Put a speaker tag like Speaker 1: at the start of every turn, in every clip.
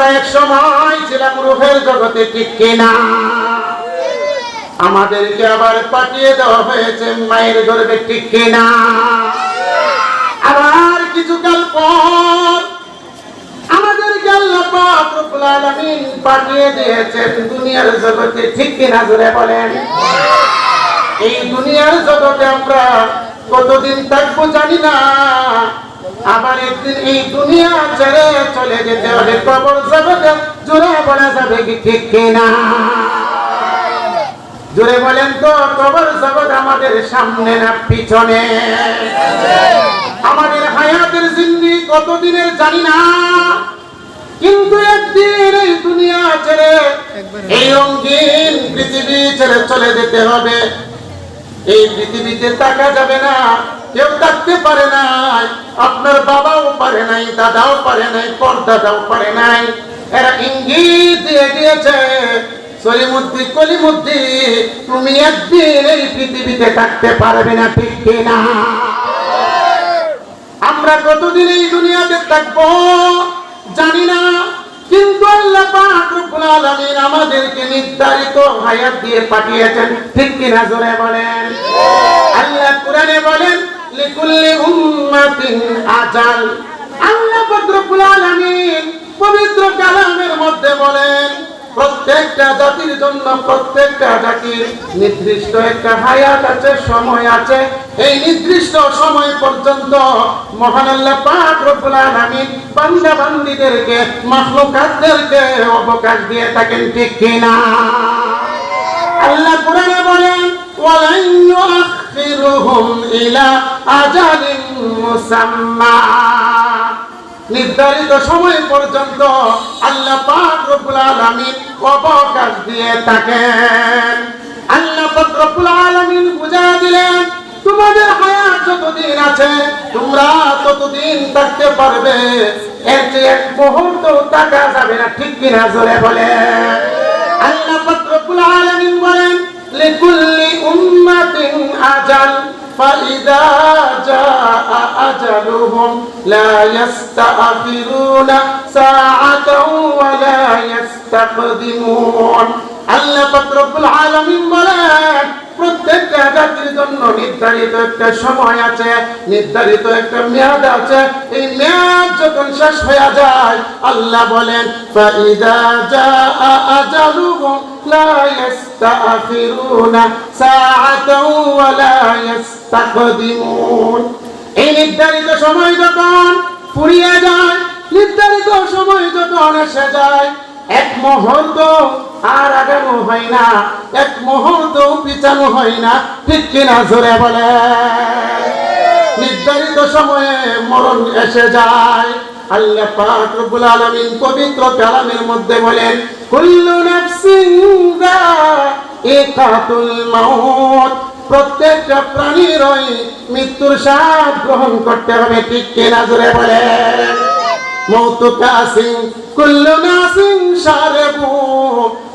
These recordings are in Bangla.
Speaker 1: আমরা এক সময় ছিলাম রূপের জগতে, ঠিক কিনা? আমাদেরকে আবার পাঠিয়ে দেওয়া হয়েছে মায়ের গর্বে ঠিক কিনা? আবার কিছুকাল পর আমাদেরকে আল্লাহ পাক পাঠিয়ে দিয়েছেন দুনিয়ার জগতে, ঠিক কিনা জোরে বলেন? এই দুনিয়ার জগতে আমরা কতদিন থাকব জানি না। আবার একদিন এই দুনিয়া ছেড়ে চলে যেতে হবে। কবর জগতে জোরে বলা যাবে কি ঠিক কিনা? জোরে বলেন তো, কবর জগৎ আমাদের সামনে না পিছনে? আমাদের হায়াতের জিন্দি কতদিনের জানি না। কিন্তু একদিন এই দুনিয়া ছেড়ে এই রঙিন পৃথিবী ছেড়ে চলে যেতে হবে। এই পৃথিবীতে তাকা যাবে না, কেউ থাকতে পারে নাই আপনার বাবাও পারে নাই, দাদাও পারে নাই পরদাদাও পারে নাই। এরা ইঙ্গিত দিয়ে দিয়েছে সলিমুদ্দি কলিমুদ্দি তুমি একদিন এই পৃথিবীতে থাকতে পারবে না, ঠিক কিনা আমরা কতদিন এই দুনিয়াতে থাকব জানি না, কিন্তু আল্লাহ পাক রব্বুল আলামিন আমাদেরকে নির্ধারিত হায়াত দিয়ে পাঠিয়েছেন, ঠিক কিনা জোরে বলেন? আল্লাহ কোরআনে বলেন পবিত্র কালামের মধ্যে বলেন, প্রত্যেকটা জাতির জন্য প্রত্যেকটা জাতির নির্দিষ্ট একটা হায়াত আছে, সময় আছে। এই নির্দিষ্ট সময় পর্যন্ত মহান আল্লাহ পাক অবকাশ দিয়ে থাকেন, ঠিক কিনা? আল্লাহ কোরআনে বলেন নির্ধারিত সময় পর্যন্ত আল্লাহ পাক অবকাশ দিয়ে থাকেন। আল্লাহ পাক রব্বুল আলামিন বুঝা দিলেন, তোমাদের হায়াত যতদিন আছে, তোমরা ততদিন থাকতে পারবে। এর চেয়ে এক মুহূর্ত থাকা যাবে না। ঠিক কিনা জোরে বলে আল্লাহ পাক রব্বুল আলামিন বলেন لكل أمة أجل فإذا جاء أجلهم لا يستأخرون ساعة ولا يستقدمون. আল্লাহ বলেন আল্লাহ বলেন এই নির্ধারিত সময় যখন ফুরিয়ে যায়, নির্ধারিত সময় যখন এসে যায় এক মুহূর্ত আর আগানো হয় না। এক মুহূর্ত পিছানো হয় না, ঠিক কিনা জোরে বলে। নির্ধারিত সময়ে মরণ এসে যায়। আল্লাহ পাক রব্বুল আলামিন পবিত্র কালামের মধ্যে বলেন, কুল্লু নাফসিন যায়িকাতুল মাউত। প্রত্যেকটা প্রাণীরই মৃত্যুর স্বাদ গ্রহণ করতে হবে, ঠিক কিনা জোরে বলেন মৌতু কাসিং কুল্লু নাসিং শারবু।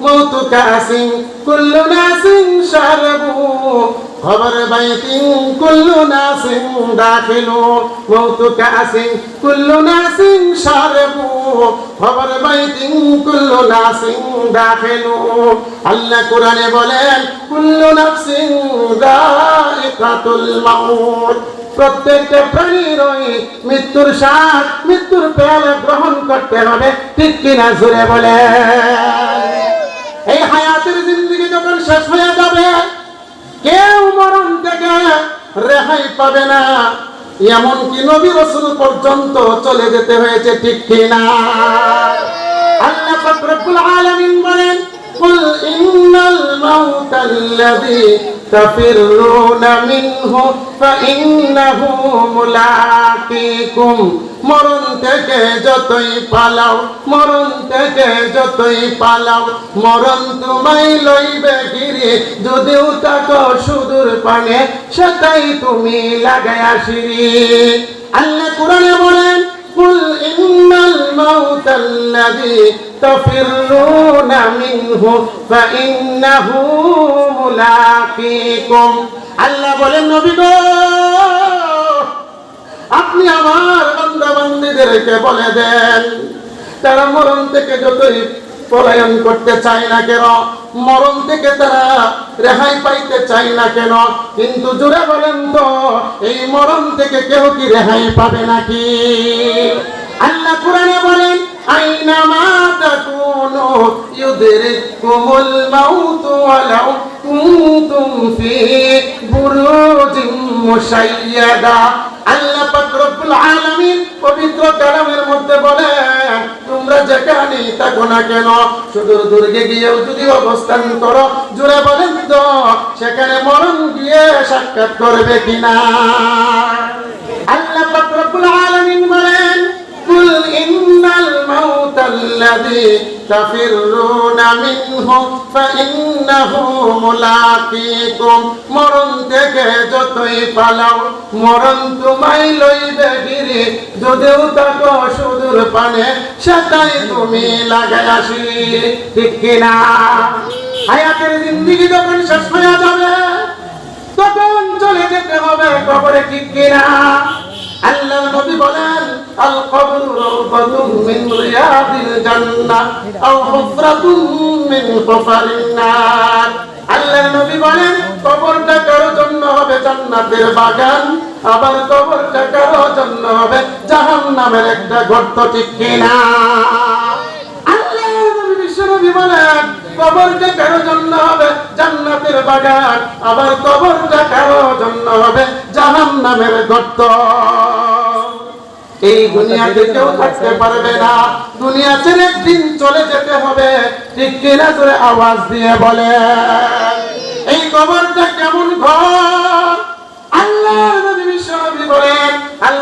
Speaker 1: মৌতু কাসিং কুল্লু নাসিং শারবু। খবর বাইতিং, কুল্লু নাসিং দাখিলু। মৌতু কাসিং কুল্লু নাসিং শারবু। খবর বাইতিং, কুল্লু নাসিং দাখিলু। আল্লাহ কোরআনে বলেন, কুল্লু নাফসিং যায়িকাতুল মাউত। প্রত্যেকটা প্রাণীরই মৃত্যুর স্বাদ, মৃত্যুর করতে হবে ঠিক কিনা জুড়ে বলে। এই হায়াতের জিন্দগি যখন শেষ হয়ে যাবে, কেউ মরণ থেকে রেহাই পাবে না। এমনকি নবী রসুল পর্যন্ত চলে যেতে হয়েছে, ঠিক কিনা? আল্লাহ ফখরুল আলমিন বলেন قل إن الموت الذي تفرون منه فإنه ملاقيكم মরণ থেকে যতই পালাও মরণ থেকে যতই পালাও মরণ তোমায় লইবে গিরি যদিও তাকো সুদূর পানে সেটাই তুমি লাগাই আসিরি আল্লাহ কোরআনে বলেন قل إن الموت الذي تفرون منه فإنه ملاقيكم আল্লাহ বলেন নবী গো আপনি আমার বান্দা বান্দীদেরকে বলে দেন তারা মরণ থেকে যতই পলায়ন করতে চায় না কেন? মরণ থেকে তারা রেহাই পাইতে চায় না কেন? কিন্তু জোরে বলেন তো, এই মরণ থেকে কেউ কি রেহাই পাবে নাকি? আল্লাহ কোরআনে বলেন আইনামা তাকুনু ইউদরিকুমুল মাউত ওয়ালাউ কুনতুম ফি বুরুজিন মুশাইয়াদা। আল্লাহ পাক রব্বুল আলামিন পবিত্র কালামের মধ্যে বলেন, তোমরা যেখানেই থাকো না কেন, সুদূর দুর্গে গিয়েও যদি অবস্থান করো জুড়ে বলেন তো, সেখানে মরণ গিয়ে সাক্ষাৎ করবে কিনা? الذي تفرون منه فإنه ملاقيكم মরণ থেকে যতই পালাও মরণ তোমায় লইবে গিরি যদিও তাকো সুদূর পানে সেটাই তুমি লাগাই আসি ঠিক কিনা হায়াতের জিন্দিগি যখন শেষ হয়ে যাবে তখন চলে যেতে হবে কবরে ঠিক কিনা আল্লাহ নবী বলেন, আল কবরু রাওদাতুম মিন রিয়াদিল জান্নাহ, আও হুফরাতুম মিন হুফারিন নার। আল্লাহ নবী বলেন, কবরটা কারও জন্য হবে জান্নাতের বাগান, আবার কবরটা কারও জন্য হবে জাহান্নামের একটা গর্ত ঠিক কিনা? আল্লাহ নবী বিশ্বনবী বলেন জন্য হবে, জান্নাতের বাগান। আবার জন্য হবে, জাহান্নামের গর্ত। এই দুনিয়াতে কেউ থাকতে পারবে না। দুনিয়া ছেড়ে একদিন চলে যেতে হবে। ঠিক কিনা জোরে আওয়াজ দিয়ে বলে, এই কবরটা কেমন ঘর? আল্লাহ বিশ্বনবী বলেন আল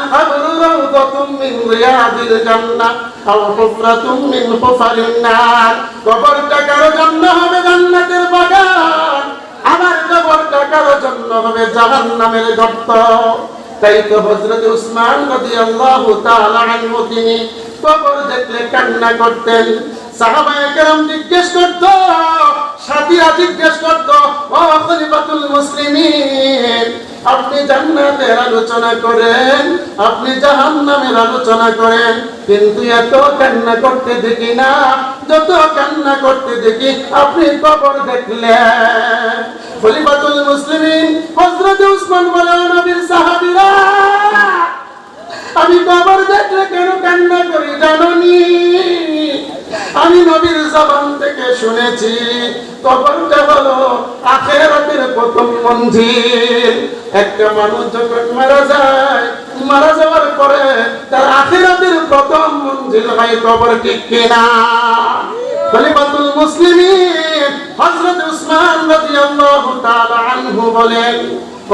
Speaker 1: কবরু من رياض الجنة أو حفرة من حفر النار হবে জান্নাতের বাগান, আবার কবরটা জন্য হবে জাহান্নামের গর্ত। তাই তো হযরত উসমান রাদিয়াল্লাহু তাআলা আনহু তিনি কবর দেখলে কান্না করতেন। জিজ্ঞেস আপনি জান্নাতের আলোচনা করেন, আপনি জাহান্নামের আলোচনা করেন, কিন্তু এত কান্না করতে দেখি না, যত কান্না করতে দেখি, আপনি কবর দেখলেন। উসমান আমি কবর দেখলে কেন কান্না করি জাননি? আমি নবীর জবান থেকে শুনেছি কবরটা হলো আখেরাতের প্রথম মঞ্জিল। একটা মানুষ যখন মারা যায়, মারা যাওয়ার পরে তার আখেরাতের প্রথম মঞ্জিল হয় কবর ঠিক কিনা? খলিফাতুল মুসলিমিন হযরত উসমান রাদিয়াল্লাহু তাআলা আনহু বলেন,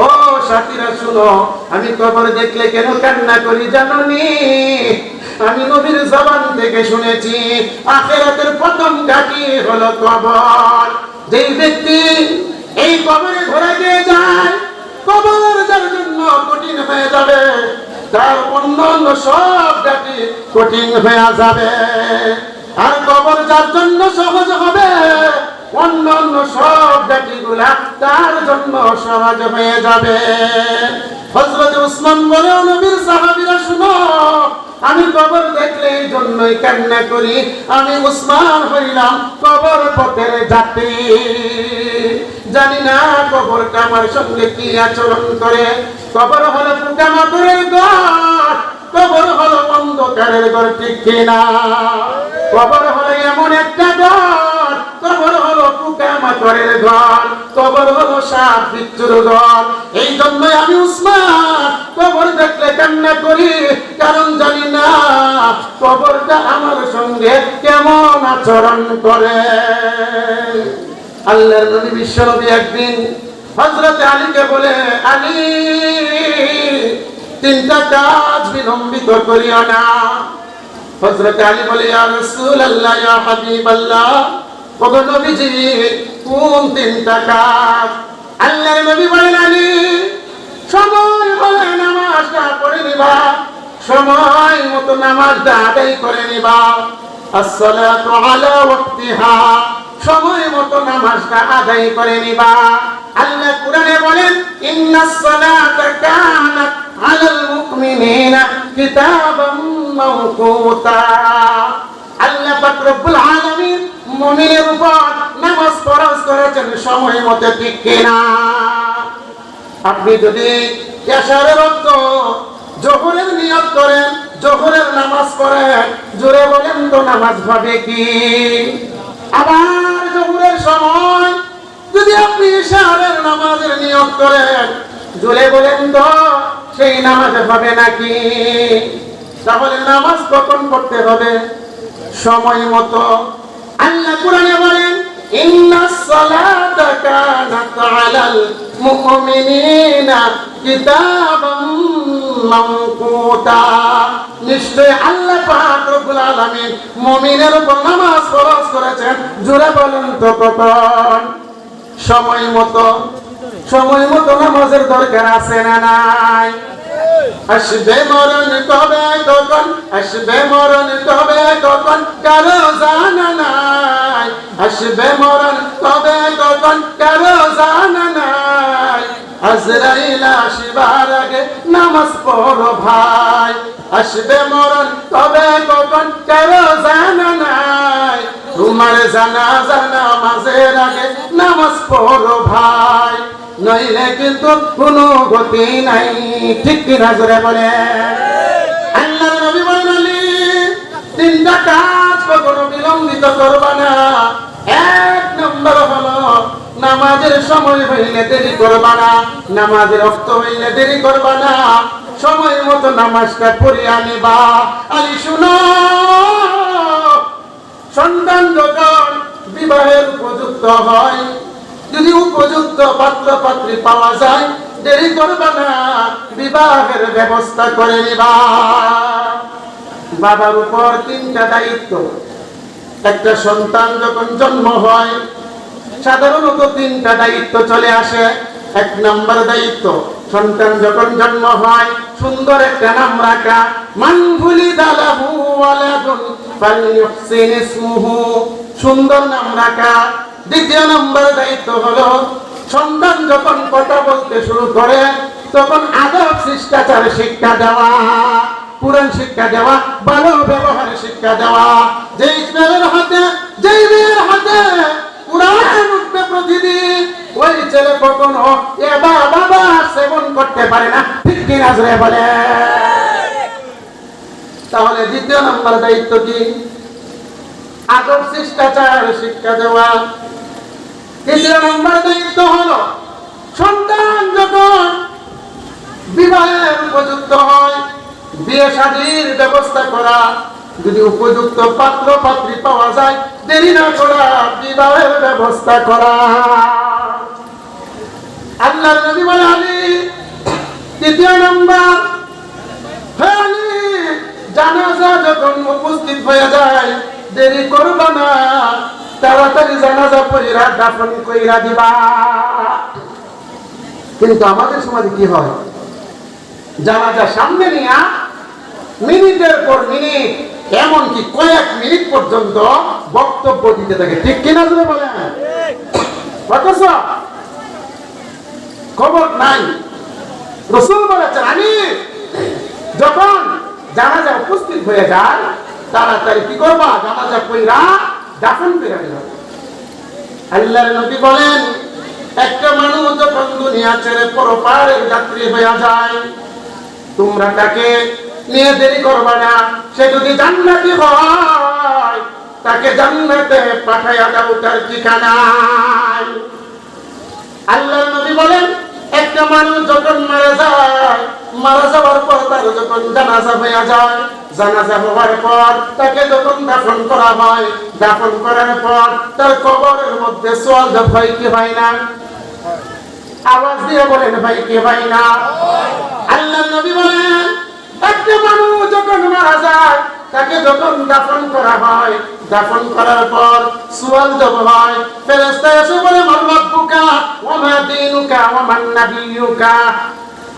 Speaker 1: ও সাথীরা, শুনো, আমি কবর দেখলে কেন কান্না করি জানোনি আমি নবীর জবান থেকে শুনেছি, আখেরাতের প্রথম ঘাটি হলো কবর। যেই ব্যক্তি এই কবরে ধরে দিয়ে যায়, কবর যার জন্য কঠিন হয়ে যাবে, তার অন্য অন্য সব ঘাটি কঠিন হয়ে যাবে। আর কবর যার জন্য সহজ হবে অন্য অন্য সব জাতিগুলা তার জন্য সহজ হয়ে যাবে। হজরত উসমান বলে নবীর সাহাবীরা শুনো, আমি কবর দেখলে এই জন্যই কান্না করি, আমি উসমান হইলাম কবর পথের যাত্রী জানি না কবরটা আমার সঙ্গে কি আচরণ করে। কবর হলো পোকামাকড়ের ঘর, কবর হলো অন্ধকারের ঘর, ঠিক কিনা? কবর হলো এমন একটা ঘর, কবর পোকামাকড়ের ঘর, কবর হলো সাপ বিচ্ছুর ঘর। এই জন্যই আমি উসমান, কবর দেখলে কান্না করি, কারণ জানি না কবরটা আমার সঙ্গে কেমন আচরণ করে। আল্লাহর নবী বিশ্বনবী একদিন হযরত আলীকে বলে, আলী, তিনটা কাজ বিলম্বিত করিও না। হযরত আলী বলে, ইয়া রাসূলুল্লাহ, ইয়া হাবিবাল্লাহ ওগো নবীজি কোন তিনটা কাজ? আল্লাহর বলেন আলী সময় হলে নামাজটা পড়ে নিবা। সময় মতো নামাজটা আদায় করে নিবা। আসসালাতু আলা ওয়াক্তিহা। সময় মতো নামাজটা আদায় করে নিবা। আল্লাহ কোরআনে বলেন ইন্নাস সালাতা কানাত আলাল মুমিনিনা কিতাবাম মাওকুতা। আল্লাহ মুমিনের উপর নামাজ ফরজ করেছেন সময় মতো ঠিক কিনা? আপনি যদি এশারের অর্থ জোহরের নিয়ত করেন, জোহরের নামাজ পড়েন, জোরে বলেন তো নামাজ হবে কি? আবার জোহরের সময় যদি আপনি ইশারের নামাজের নিয়ত করেন, জোরে বলেন তো সেই নামাজ হবে নাকি? তাহলে নামাজ কখন করতে হবে? সময় মতো আল্লাহ কোরআনে বলেন ইন্নাস সালাতা কানাত আলাল মুমিনিনা কিতাবাম মাওকুতা নিশ্চয় আল্লাহ পাক রব্বুল আলামিন মুমিনের উপর নামাজ ফরজ করেছেন। জোরে বলেন তো কখন? সময় মতো সময় মতো নামাজের দরকার আছে না নাই? আসবে মরণ কবে কখন? আসবে মরণ কবে কখন? কারও জানা নাই। আসবে মরণ কবে কখন? কারও জানা নাই। আজরাইল আসিবার আগে নামাজ পড়ো ভাই। আসবে মরণ কবে কখন? কারও জানা নাই। তোমার জানা জানা মাঝের আগে নামাজ পড়ো ভাই। নইলে কিন্তু কোনো গতি নাই। ঠিক কিনা জোরে বলে। আল্লাহ নবী বলেন তিনটা কাজ কখনো বিলম্বিত করবা না। এক নম্বর হলো, নামাজের সময় হইলে দেরি করবা না। নামাজের অর্থ হইলে দেরি করবা না। সময় মতো নামাজটা পড়ে আনিবা। আলী, শুনো। সন্তান যখন বিবাহের উপযুক্ত হয় যদি উপযুক্ত পাত্র পাত্রী পাওয়া যায়, দেরি করবে না, বিবাহের ব্যবস্থা করে নিবা। বাবার উপর তিনটা দায়িত্ব। একটা সন্তান যখন জন্ম হয়, সাধারণত তিনটা দায়িত্ব চলে আসে। এক নম্বর দায়িত্ব, সন্তান যখন জন্ম হয়, সুন্দর একটা নাম রাখা, মানভুলি দালাহু ওয়ালাদুন ইসমুহু। সুন্দর নাম রাখা দ্বিতীয় নম্বর দায়িত্ব হলো, সন্তান যখন কথা বলতে শুরু করে, তখন আদব, শিষ্টাচার শিক্ষা দেওয়া, পুরাণ শিক্ষা দেওয়া ভালো ব্যবহার শিক্ষা দেওয়া। যেই ছেলের হাতে, যেই মেয়ের হাতে কোরআন উঠবে প্রতিদিন, ওই ছেলে কখনো এবা বাবা সেবন করতে পারে না। ঠিক কি নাজরে বলে? তাহলে দ্বিতীয় নম্বর দায়িত্ব কি? আদব, শিষ্টাচার, শিক্ষা দেওয়া। নম্বর হলো। সন্তান যখন বিবাহের উপযুক্ত হয়, বিয়ে শাদীর ব্যবস্থা করা, যদি উপযুক্ত পাত্র পাত্রী পাওয়া যায়, দেরি না করা বিবাহের ব্যবস্থা করা। আল্লাহ নবী বলে, আলী, তৃতীয় নম্বর জানাজা যখন উপস্থিত হয়ে যায়, দেরি করবা না। তাড়াতাড়ি জানাজা পইরা দাফন কইরা দিবা। কিন্তু আমাদের কি হয়? জানাজা সামনে নিয়া মিনিটের পর মিনিট কয়েক মিনিট পর্যন্ত বক্তব্য দিতে থাকে। ঠিক কিনা খবর নাই। রসুল বলেছেন, আমি যখন জানাজা উপস্থিত হয়ে যায় তাড়াতাড়ি কি করবা? জানাজা কইরা দাফন করে দিলাম আল্লাহর নবী বলেন, একটা মানুষ যখন দুনিয়া ছেড়ে পরপারের যাত্রী হয়ে যায়, তোমরা তাকে নিয়ে দেরি করবা না। সে যদি জান্নাতি হয়, তাকে জান্নাতে পাঠাইয়া দাও তার ঠিকানায়। আল্লাহ নবী বলেন, একটা মানুষ যখন মারা যায়, মারা যাওয়ার পর তার যখন জানাজা হয়ে যায় জানাজা হওয়ার পর তাকে যখন দাফন করা হয়, দাফন করার পর তার কবরের মধ্যে সোয়াল হয়, কি হয় না? আওয়াজ দিয়ে বলেন, ভাই, কি হয় না? আল্লাহ নবী বলেন, একটা মানুষ যখন মারা যায়, তাকে যখন দাফন করা হয়, দাফন করার পর সুয়াল জব হয়, ফেরেশতা এসে বলে, মান রব্বুকা, ওয়া মা দীনুকা, ওয়া মান নাবিয়ুকা?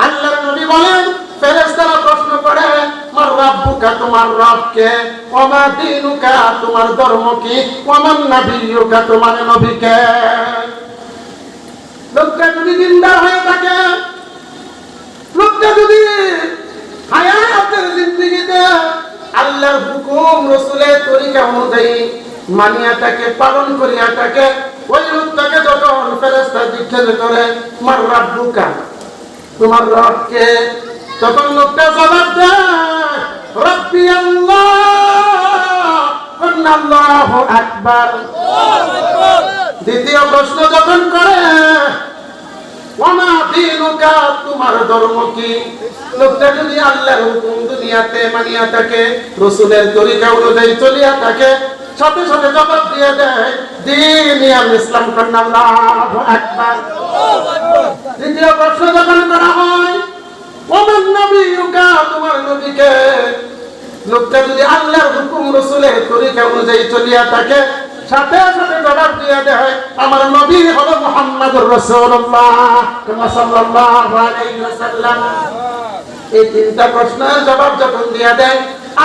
Speaker 1: আল্লাহর নবী বলেন ফেরেশতারা প্রশ্ন করে মান রব্বুকা, তোমার রব ওয়া দীনুকা, তোমার ধর্ম কি? ওয়া মান নাবিয়ুকা, তোমার নবী কে লোকটা যদি দিনদার হয়ে থাকে, লোকটা যদি হায়াতের জিন্দিগিতে আল্লাহর হুকুম, রসুলের তরিকা অনুযায়ী মানিয়া তাকে পালন করিয়া তাকে ওই লোকটাকে যখন ফেরেস্তা জিজ্ঞেস করে, মার রাব্বুকা, তোমার রবকে? তখন লোকটা জবাব দেয়, রব্বি আল্লাহ আকবার। দ্বিতীয় প্রশ্ন যখন করে ওমা দিনুকা, তোমার ধর্ম কি? লোকটা যদি আল্লাহর হুকুম দুনিয়াতে মানিয়া থাকে, রসুলের তরিকা অনুযায়ী চলিয়া থাকে, সাথে সাথে জবাব দিয়ে দেয়, দিন ইসলাম আল্লাহু আকবার। দ্বিতীয় প্রশ্ন যখন করা হয় ওমান তোমার নবীকে। লোকটা যদি আল্লাহর হুকুম তরিকা অনুযায়ী চলিয়া থাকে, সাথে সাথে জবাব দিয়ে আমার নবী মুহাম্মদুর রাসূলুল্লাহ। সাল্লাল্লাহু আলাইহি ওয়াসাল্লাম? এই তিনটা প্রশ্নের জবাব যখন দিয়ে দেয়,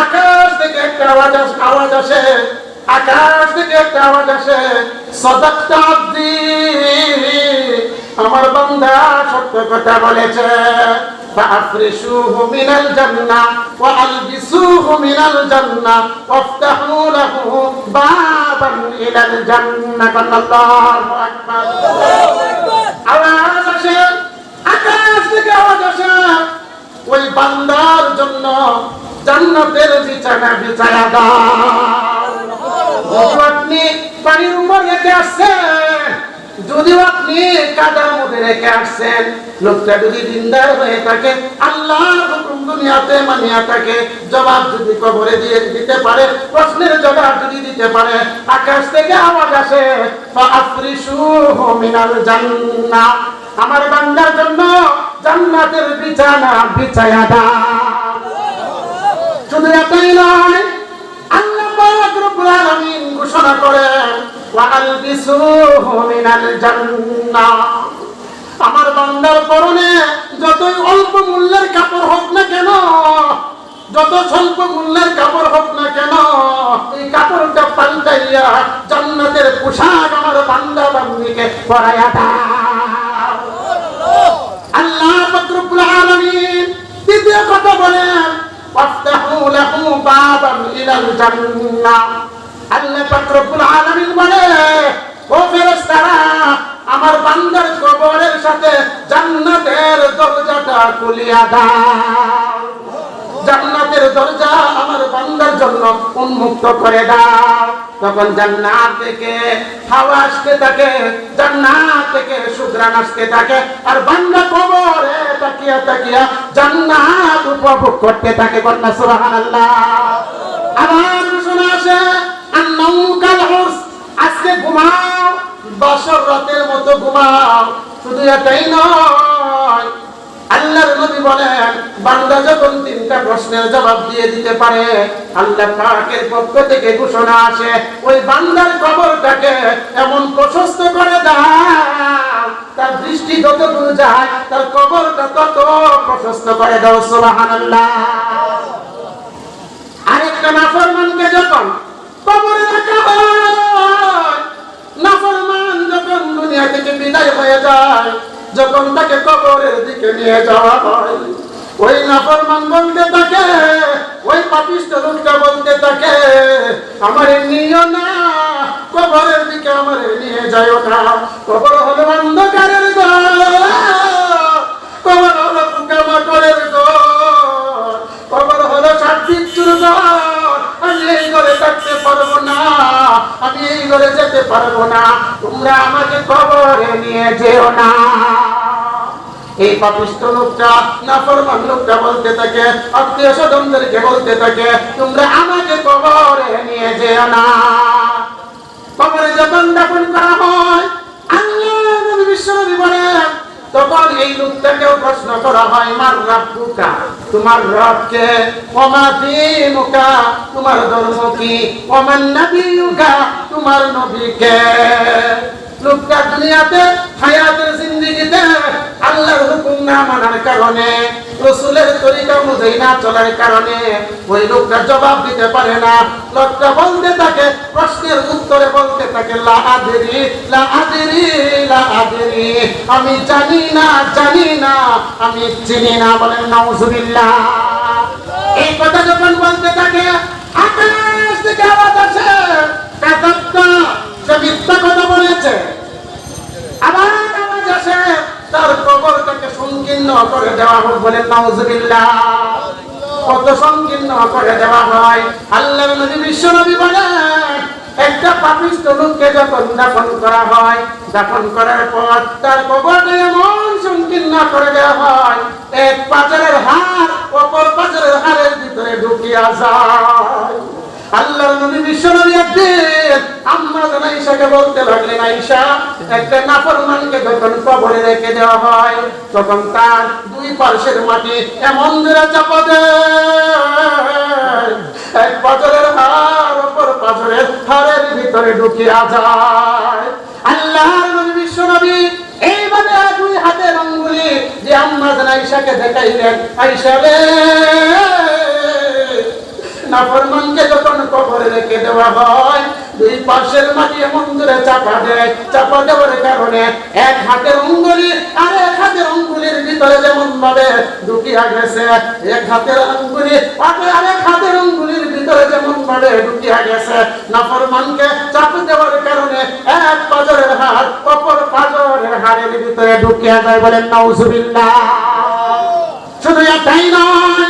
Speaker 1: আকাশ থেকে একটা আওয়াজ আওয়াজ আসে, আকাশ থেকে একটা আওয়াজ আসে, সদাক্তা আব্দি। আমার বান্দা সত্য কথা বলেছে। فأفرشوه من الجنة وألبسوه من الجنة وافتحوا له بابا إلى الجنة الله أكبر আওয়াজ আসে আকাশ থেকে আওয়াজ আসে ওই বান্দার জন্য জান্নাতের বিছানা বিছায়া দাও যদি আপনি পানির উপর রেখে আসছেন যদিও আপনি কাদার মধ্যে রেখে আসছেন লোকটা যদি দিনদার হয়ে থাকে, আল্লাহর হুকুম দুনিয়াতে মানিয়া থাকে, জবাব যদি কবরে দিয়ে দিতে পারে, প্রশ্নের জবাব যদি দিতে পারে, আকাশ থেকে আওয়াজ আসে জান্নাহ আমার বান্দার জন্য জান্নাতের বিছানা বিছায়া দাও। শুধু এটাই নয়, আল্লাহ পাক রব্বুল ঘোষণা করেন মিনাল আমার বান্দার পরনে যতই অল্প মূল্যের কাপড় হোক না কেন, যত স্বল্প মূল্যের কাপড় হোক না কেন, এই কাপড়টা পাল্টাইয়া জান্নাতের পোশাক আমার বান্দা বান্দিকে পরাইয়া আল্লাহ ফকরুল আলামিন দ্বিতীয় কথা বলেন ওয়াফতাহু লাহু বাবান ইলাল জান্নাহ আল্লাহ আমার বান্দার কবরের সাথে জান্নাতের দরজাটা খুলিয়া দাও। জান্নাতের দরজা আমার বান্দার জন্য উন্মুক্ত করে দাও। তখন জান্নাত থেকে হাওয়া আসতে থাকে, জান্নাত থেকে সুগ্রান আসতে থাকে, আর বান্দা কবরে তাকিয়া তাকিয়া জান্নাত উপভোগ করতে থাকে। কন্যা সুবহানাল্লাহ। আমার ঘোষণা আসে আন্নাউ কাল আজকে ঘুমাও বছর রাতের মতো ঘুমাও, শুধু এটাই নয় আল্লাহর নবী বলেন, বান্দা যখন তিনটা প্রশ্নের জবাব দিয়ে দিতে পারে, আল্লাহ পাকের পক্ষ থেকে ঘোষণা আসে, ওই বান্দার কবরটাকে এমন প্রশস্ত করে দাও, তার দৃষ্টি যত দূর যায়, তার কবরটা তত প্রশস্ত করে দাও, সুবহানাল্লাহ। আরেকটা নাফরমানকে যখন কবরে রাখা হয়, নাফরমান যখন দুনিয়া থেকে বিদায় হয়ে যায় যখন তাকে কবরের দিকে নিয়ে যাওয়া হয়, ওই নাফরমান বলতে থাকে, ওই পাপিষ্ট লোকটা বলতে থাকে, আমার নিও না, কবরের দিকে আমার নিয়ে যাইও না। কবর হলো অন্ধকারের কবর হলো পোকামাকড়ের ঘর, কবর হলো বিচ্ছুর আমি এই ঘরে থাকতে পারব না, আমি এই ঘরে যেতে পারব না। তোমরা আমাকে কবরে নিয়ে যেও না। এই পাপিষ্ট লোকটা নাফরমান লোকটা বলতে থাকে, আত্মীয় স্বজনদেরকে বলতে থাকে, তোমরা আমাকে কবরে নিয়ে যেও না। কবরে যখন দাফন করা হয়, আল্লাহ নবী বিশ্বনবী বলেন, তখন এই লোকটাকেও প্রশ্ন করা হয়, মার রাব্বুকা তোমার রবকে ওমা দিনুকা? তোমার ধর্ম কি? ওমান নবিয়ুকা তোমার নবীকে লোকটা দুনিয়াতে, হায়াতের জিন্দেগিতে আল্লাহর হুকুম না মানার কারণে, রসুলের তরিকা অনুযায়ী না চলার কারণে ওই লোকটা জবাব দিতে পারে না। লোকটা বলতে থাকে, প্রশ্নের উত্তরে বলতে থাকে, লা আদরি লা আদরি লা আদরি। আমি জানি না জানি না, আমি চিনি না। বলেন, নাউজুবিল্লাহ। এই কথা যখন বলতে থাকে, আকাশ থেকে আওয়াজ আসে বলেছে। তার কবরটাকে সংকীর্ণ করে দেওয়া হোক বলে নাউজুবিল্লাহ। কত করে দেওয়া হয় আল্লাহ নবী, বিশ্ব নবী বলেন একটা পাপিষ্ট লোককে যখন দাফন করা হয়, দাফন করার পর তার কবরটা এমন সংকীর্ণ করে দেওয়া হয়, এক পাথরের হাড় অপর পাথরের হাড়ের ভিতরে ঢুকিয়া যায়। আল্লাহর নবী বিশ্ব নবী একদিন আম্মা জান আয়েশাকে বলতে লাগলেন, আয়েশা, একটা নাফরমানকে যখন কবরে রেখে দেওয়া হয়, তখন তার দুই পার্শ্বের মাটি এমন ধরে চাপা দেয়। এক পাথরের হাড়, অপর পাথরের হাড়ের ভিতরে ঢুকিয়া যায়। আল্লাহর নবী বিশ্ব নবী এইভাবে দুই হাতের আঙ্গুলি যে আম্মা জান আয়েশাকে দেখাইলেন। আয়েশা রে নাফরমানকে যখন কবরে রেখে দেওয়া হয়, দুই পাশের মাটি এমন করে চাপা দেয়, চাপা দেওয়ার কারণে এক হাতের অঙ্গুলি আর এক হাতের অঙ্গুলির ভিতরে যেমন ভাবে ঢুকিয়া গেছে, এক হাতের অঙ্গুলি আর এক হাতের অঙ্গুলির ভিতরে যেমন ভাবে ঢুকিয়া গেছে, নাফরমানকে চাপ দেওয়ার কারণে এক পাজরের হাড় অপর পাজরের হাড়ের ভিতরে ঢুকিয়া যায় বলেন, নাউজুবিল্লাহ। শুধু এটাই নয়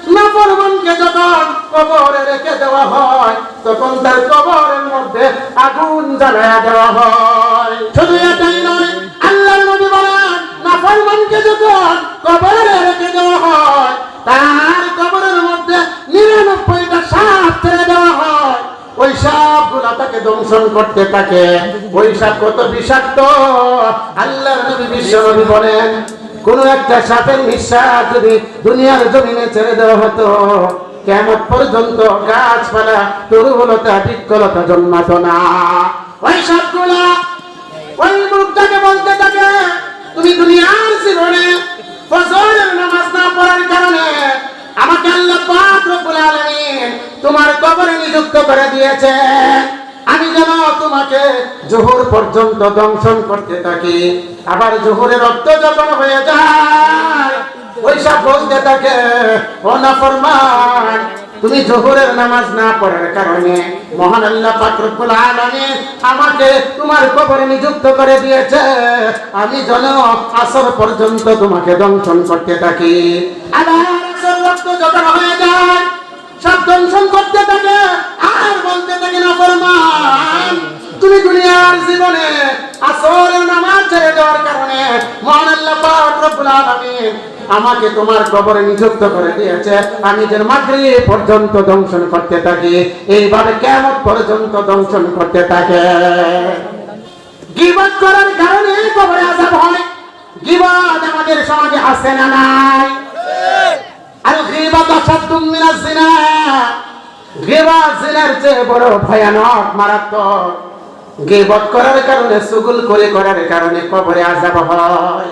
Speaker 1: নাফরমানকে যখন কবরে রেখে দেওয়া হয়, তখন তার কবরের মধ্যে আগুন জ্বালায়া দেওয়া হয়। শুধু এটাই নয় আল্লাহ নবী বলেন নাফরমানকে যখন কবরে রেখে দেওয়া হয়, তার কবরের মধ্যে নিরানব্বইটা সাপ ছেড়ে দেওয়া হয়। ওই সাপগুলা তাকে দংশন করতে থাকে। ওই সাপ কত বিষাক্ত। আল্লাহ নবী বিশ্ব নবী বলেন কোন একটা সাপের নিঃশ্বাস যদি দুনিয়ার জমিনে ছেড়ে দেওয়া হতো, কেমন পর্যন্ত গাছপালা তরুবলতা বিকলতা জন্মাতো না? ওই সাপগুলা, ওই মুখটাকে বলতে থাকে, তুমি দুনিয়ার জীবনে ফজরের নামাজ না পড়ার কারণে আমাকে আল্লাহ পাক আলামিন তোমার কবরে নিযুক্ত করে দিয়েছে আমি যেন তোমাকে জোহর পর্যন্ত দংশন করতে থাকি, আবার জোহরের রক্ত যখন হয়ে যায় ওই সব বলতে থাকে তুমি জোহরের নামাজ না পড়ার কারণে মহান আল্লাহ আলামিন আমাকে তোমার কবরে নিযুক্ত করে দিয়েছে। আমি যেন আসর পর্যন্ত তোমাকে দংশন করতে থাকি। আবার রক্ত যখন হয়ে যায়, সব দংশন করতে থাকে, আর বলতে থাকে না, ফরমান। তুমি দুনিয়ার জীবনে আসরের নামাজ ছেড়ে দেওয়ার কারণে মহান আল্লাহ পাক রব্বুল আলামিন আমাকে তোমার কবরে নিযুক্ত করে দিয়েছে। আমি যেন মাগরিব পর্যন্ত দংশন করতে থাকি, এইভাবে কেমন পর্যন্ত দংশন করতে থাকে। গিবত করার কারণে কবরে আযাব হয় গিবত আমাদের সমাজে আছে না নাই? আল গিবত আসাদু মিনাজ জিনা। গিবত জিনার চেয়ে বড় ভয়ানক, মারাত্মক। গিবত করার কারণে, সুগুল করে করার কারণে কবরে আজাব হয়।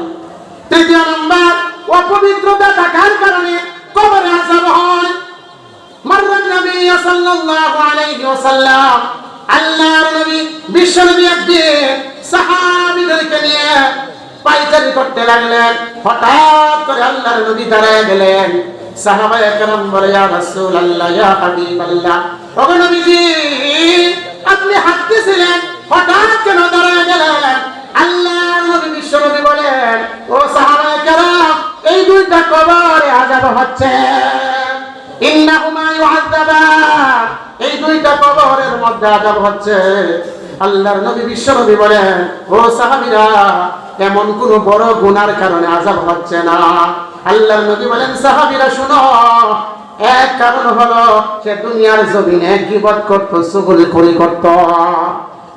Speaker 1: তৃতীয় নম্বর, অপবিত্রতা থাকার কারণে কবরে আজাব হয়। নিয়ে লাগলেন। হঠাৎ করে আল্লাহর নবী দাঁড়ায় গেলেন। সাহাবায়ে কেরাম বলে রাসূলুল্লাহ হাবিবাল্লাহ। ওগো নবীজি, আপনি হাঁটতেছিলেন, হঠাৎ কেন আল্লাহর নবী বলেন, ও সাহাবায়ে কেরাম, এই দুইটা কবরে আযাব হচ্ছে। ইন্নাহুমা ইউআযাবান এই দুইটা কবরের মধ্যে আযাব হচ্ছে। আল্লাহর নবী বিশ্ব নবী বলেন, ও সাহাবীরা এমন কোন বড় গুনার কারণে আযাব হচ্ছে না। আল্লাহর নবী বলেন, সাহাবীরা, শুনো, এক কারণ হলো, সে দুনিয়ার জমিনে গিবত করত সুগুল করি করত।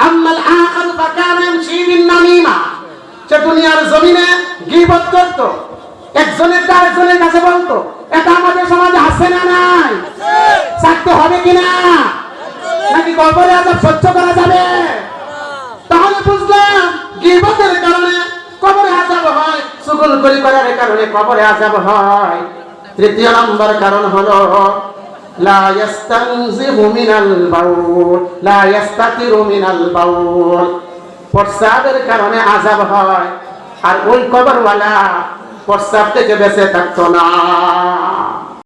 Speaker 1: আম্মাল আখার ফাকানা ইয়ামশি নামিমা, সে দুনিয়ার জমিনে গিবত করত। একজনের তার একজনের কাছে বলতো, এটা আমাদের সমাজে আছে না নাই? থাকতে হবে কিনা নাকি কবরে আজাব সহ্য করা যাবে? তাহলে বুঝলাম গিবতের কারণে কবরে আজাব হয় সুগুল করি করার কারণে কবরে আজাব হয়। তৃতীয় নম্বর কারণ হলো লা ইয়াস্তানজিহু মিনাল বাউল লা ইয়াস্তাতিরু মিনাল বাউল। প্রস্রাবের কারণে আজাব হয় আর ওই কবরওয়ালা প্রস্রাব থেকে বেঁচে থাকতো না।